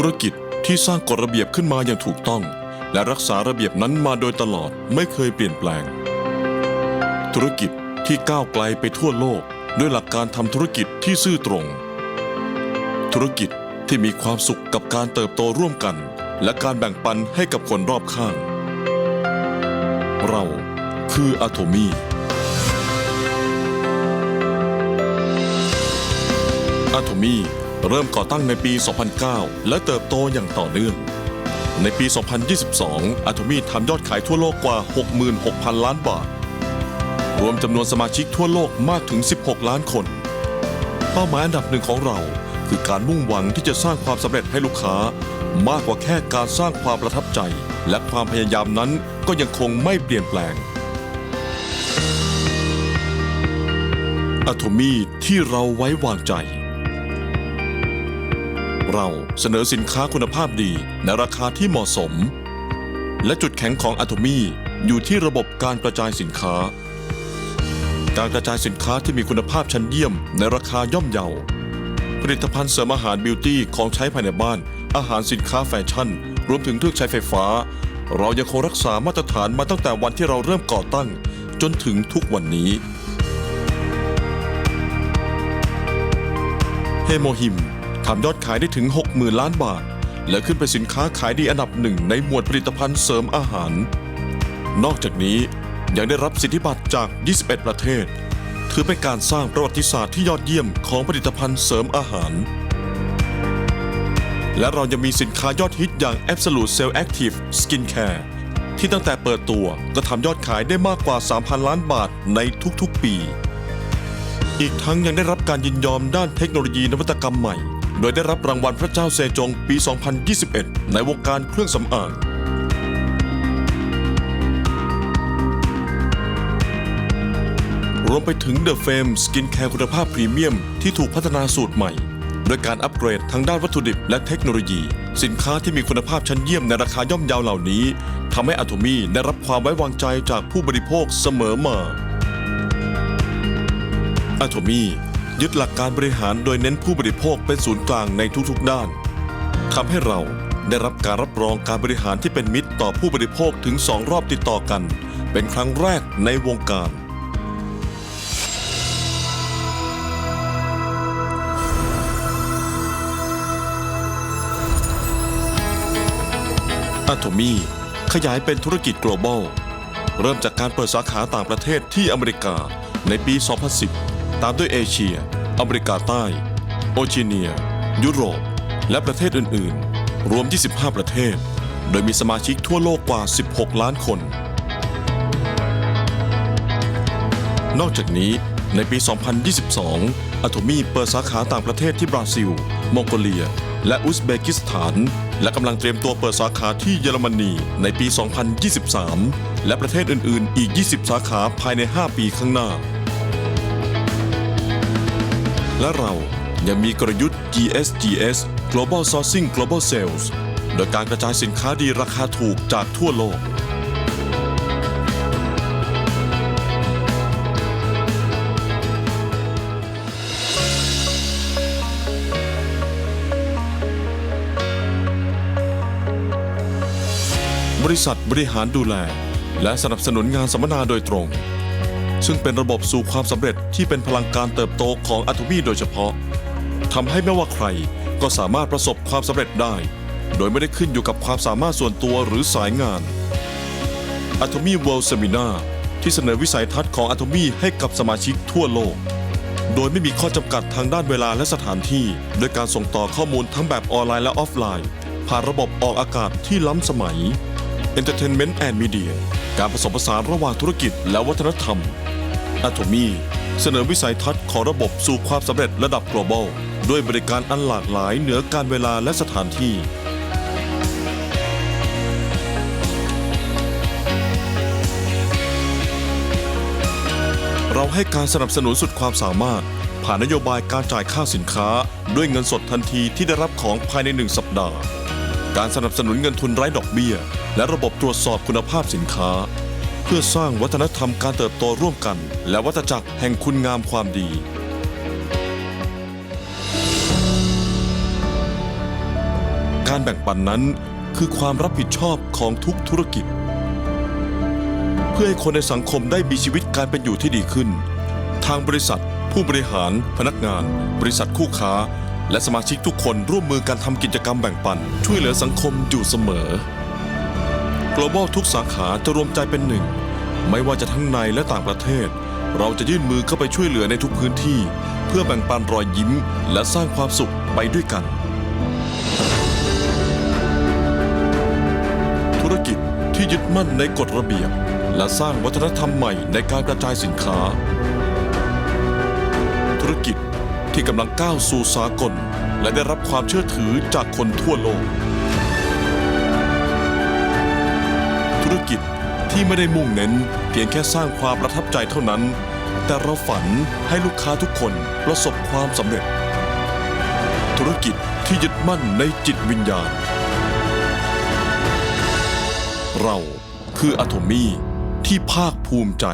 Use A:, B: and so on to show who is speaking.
A: ธุรกิจที่สร้างกฎระเบียบขึ้นมาอย่างถูกต้อง และรักษาระเบียบนั้นมาโดยตลอดไม่เคยเปลี่ยนแปลง ธุรกิจที่ก้าวไกลไปทั่วโลก ด้วยหลักการทำธุรกิจที่ซื่อตรง ธุรกิจที่มีความสุขกับการเติบโตร่วมกัน และการแบ่งปันให้กับคนรอบข้าง เราคืออะโทมีอะโทมี เริ่มก่อตั้งในปี 2009 และเติบโตอย่างต่อเนื่อง ในปี 2022อะโทมีทำยอดขายทั่วโลกกว่า 66,000 ล้านบาท รวมจำนวนสมาชิกทั่วโลกมากถึง 16 ล้านคน เป้าหมายอันดับหนึ่งของเรา คือการมุ่งหวังที่จะสร้างความสำเร็จให้ลูกค้า มากกว่าแค่การสร้างความประทับใจ และความพยายามนั้นก็ยังคงไม่เปลี่ยนแปลงอะโทมีที่เราไว้วางใจ เราเสนอสินค้าคุณภาพดีในราคาที่เหมาะสม และจุดแข็งของอะโทมีอยู่ที่ระบบการกระจายสินค้า การกระจายสินค้าที่มีคุณภาพชั้นเยี่ยมในราคาย่อมเยา ผลิตภัณฑ์เสริมอาหารบิวตี้ของใช้ภายในบ้าน อาหารสินค้าแฟชั่น รวมถึงเครื่องใช้ไฟฟ้า เรายังคงรักษามาตรฐานมาตั้งแต่วันที่เราเริ่มก่อตั้ง จนถึงทุกวันนี้เฮโมฮิม ทำยอดขายได้ถึง 60,000 ล้านบาท และขึ้นเป็นสินค้าขายดีอันดับหนึ่งในหมวดผลิตภัณฑ์เสริมอาหาร นอกจากนี้ยังได้รับสิทธิบัตรจาก 21 ประเทศ ถือเป็นการสร้างประวัติศาสตร์ที่ยอดเยี่ยมของผลิตภัณฑ์เสริมอาหาร และเรายังมีสินค้ายอดฮิตอย่าง Absolute Cell Active Skin Care ที่ตั้งแต่เปิดตัวก็ทำยอดขายได้มากกว่า 3,000 ล้านบาทในทุกๆปี อีกทั้งยังได้รับการยินยอมด้านเทคโนโลยีนวัตกรรมใหม่ โดยได้รับรางวัลพระเจ้าเซจงปี 2021 ในวงการเครื่องสำอางรวมไปถึง The Fame Skin Care คุณภาพพรีเมียมที่ถูกพัฒนาสูตรใหม่ โดยการอัปเกรดทั้งด้านวัตถุดิบและเทคโนโลยี สินค้าที่มีคุณภาพชั้นเยี่ยมในราคาย่อมเยาวเหล่านี้ทำให้อะโทมีได้รับความไว้วางใจจากผู้บริโภคเสมอมาอะโทมี ยึดหลักการบริหารโดยเน้นผู้บริโภคเป็นศูนย์กลางในทุกๆด้านทำให้เราได้รับการรับรองการบริหารที่เป็นมิตรต่อผู้บริโภคถึงสองรอบติดต่อกัน เป็นครั้งแรกในวงการ อะโทมีขยายเป็นธุรกิจ global เริ่มจากการเปิดสาขาต่างประเทศที่อเมริกาในปี 2010 ตามด้วยเอเชีย อเมริกาใต้ โอเชียเนีย ยุโรป และประเทศอื่น ๆ รวม 25 ประเทศ โดยมีสมาชิกทั่วโลกกว่า 16 ล้านคน นอกจากนี้ในปี 2022 อโทมีเปิดสาขาต่างประเทศที่บราซิล มองโกเลีย และอุซเบกิสถาน และกำลังเตรียมตัวเปิดสาขาที่เยอรมนีในปี 2023 และประเทศอื่น ๆ อีก 20 สาขาภายใน 5 ปีข้างหน้า และเรายังมีกลยุทธ์ GSGS Global Sourcing Global Sales โดยการกระจายสินค้าดีราคาถูกจากทั่วโลก บริษัทบริหารดูแล และสนับสนุนงานสัมมนาโดยตรง ซึ่งเป็นระบบสู่ความสำเร็จที่เป็นพลังการเติบโตของอะโทมีโดยเฉพาะทำให้ไม่ว่าใครก็สามารถประสบความสำเร็จได้ โดยไม่ได้ขึ้นอยู่กับความสามารถส่วนตัวหรือสายงาน Atomy World Seminar ที่เสนอวิสัยทัศน์ของ Atomy ให้กับสมาชิกทั่วโลก โดยไม่มีข้อจำกัดทางด้านเวลาและสถานที่ โดยการส่งต่อข้อมูลทั้งแบบออนไลน์และออฟไลน์ ผ่านระบบออกอากาศที่ล้ำสมัย Entertainment and Media การผสมผสานระหว่างธุรกิจและวัฒนธรรม Atomy เสนอวิสัยทัศน์ของระบบสู่ความสำเร็จระดับ global ด้วยบริการอันหลากหลายเหนือการเวลาและสถานที่ เราให้การสนับสนุนสุดความสามารถ ผ่านนโยบายการจ่ายค่าสินค้า ด้วยเงินสดทันทีที่ได้รับของภายในหนึ่งสัปดาห์ การสนับสนุนเงินทุนไร้ดอกเบี้ย และระบบตรวจสอบคุณภาพสินค้า เพื่อสร้างวัฒนธรรมการเติบโตร่วมกัน และวัฏจักรแห่งคุณงามความดีกการแบ่งปันนั้นคือความรับผิดชอบของทุกธุรกิจ เพื่อให้คนในสังคมได้มีชีวิตการเป็นอยู่ที่ดีขึ้น ทางบริษัท ผู้บริหาร พนักงาน บริษัทคู่ค้า และสมาชิกทุกคนร่วมมือกันทำกิจกรรมแบ่งปัน ช่วยเหลือสังคมอยู่เสมอ global ทุกสาขาจะรวมใจเป็นหนึ่ง ไม่ว่าจะทั้งในและต่างประเทศ เราจะยื่นมือเข้าไปช่วยเหลือในทุกพื้นที่ เพื่อแบ่งปันรอยยิ้ม และสร้างความสุขไปด้วยกัน ธุรกิจที่ยึดมั่นในกฎระเบียบ และสร้างวัฒนธรรมใหม่ในการกระจายสินค้า ธุรกิจ ที่กำลังก้าวสู่สากล และได้รับความเชื่อถือจากคนทั่วโลก ธุรกิจที่ไม่ได้มุ่งเน้น เพียงแค่สร้างความประทับใจเท่านั้น แต่เราฝันให้ลูกค้าทุกคนประสบความสำเร็จ ธุรกิจที่ยึดมั่นในจิตวิญญาณ เราคืออะโทมี่ที่ภาคภูมิใจ